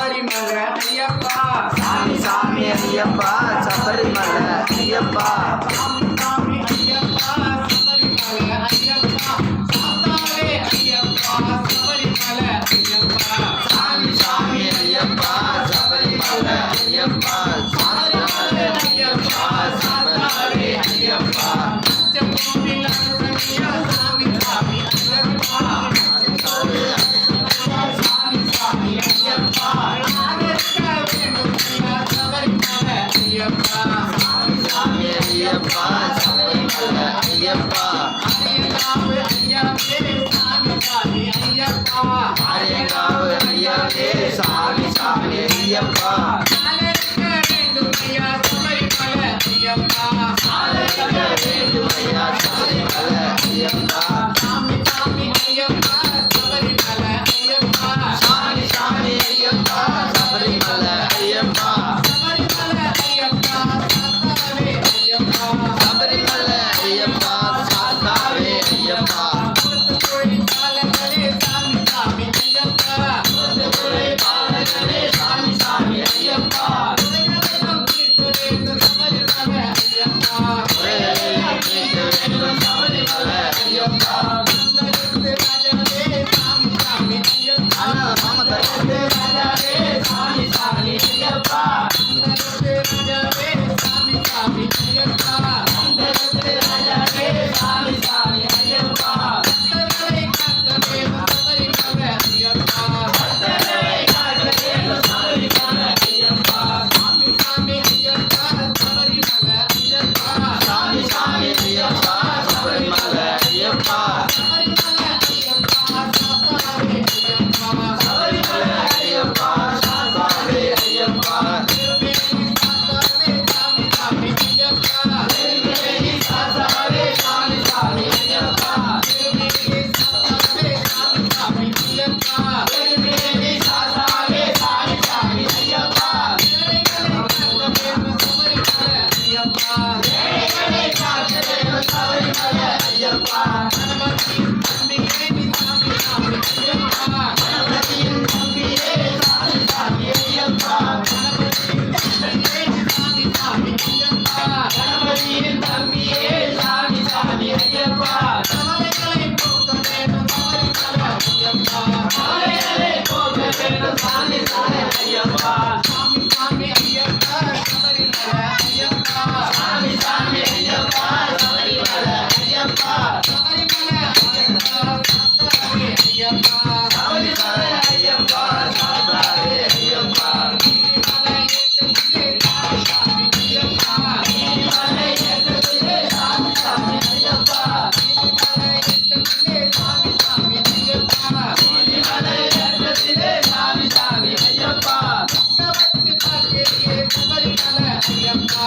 சபரிமலை ஐயப்பா. சாமி சாமி ஐயப்பா சபரிமலை ஐயப்பா. சாமி சாமி ஐயப்பா சபரிமலை ஐயப்பா. சாத்தாவே ஐயப்பா சபரிமலை ஐயப்பா. சாமி சாமி Ayyappa Sabarimala Ayyappa. Thank you. Happy Friday. அம்மா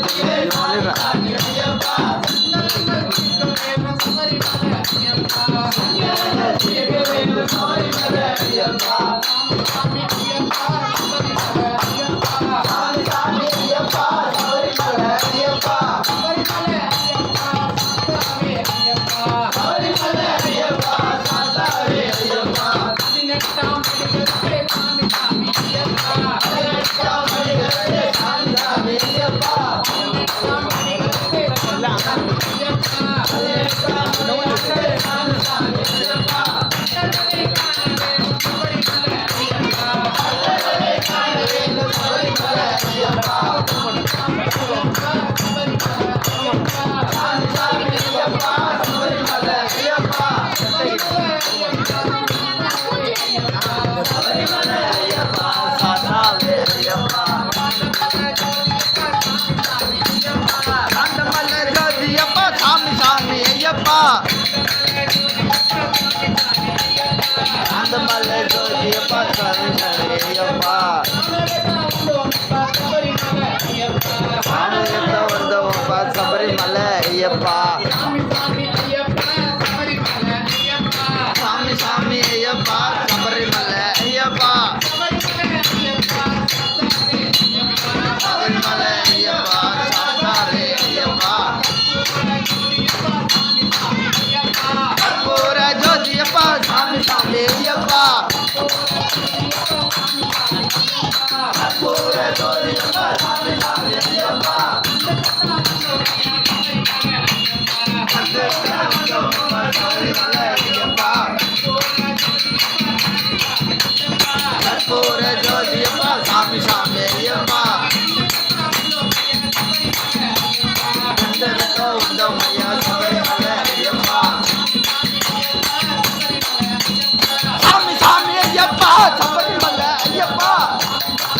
Hallelujah. சாமி ஐயப்பா சாமி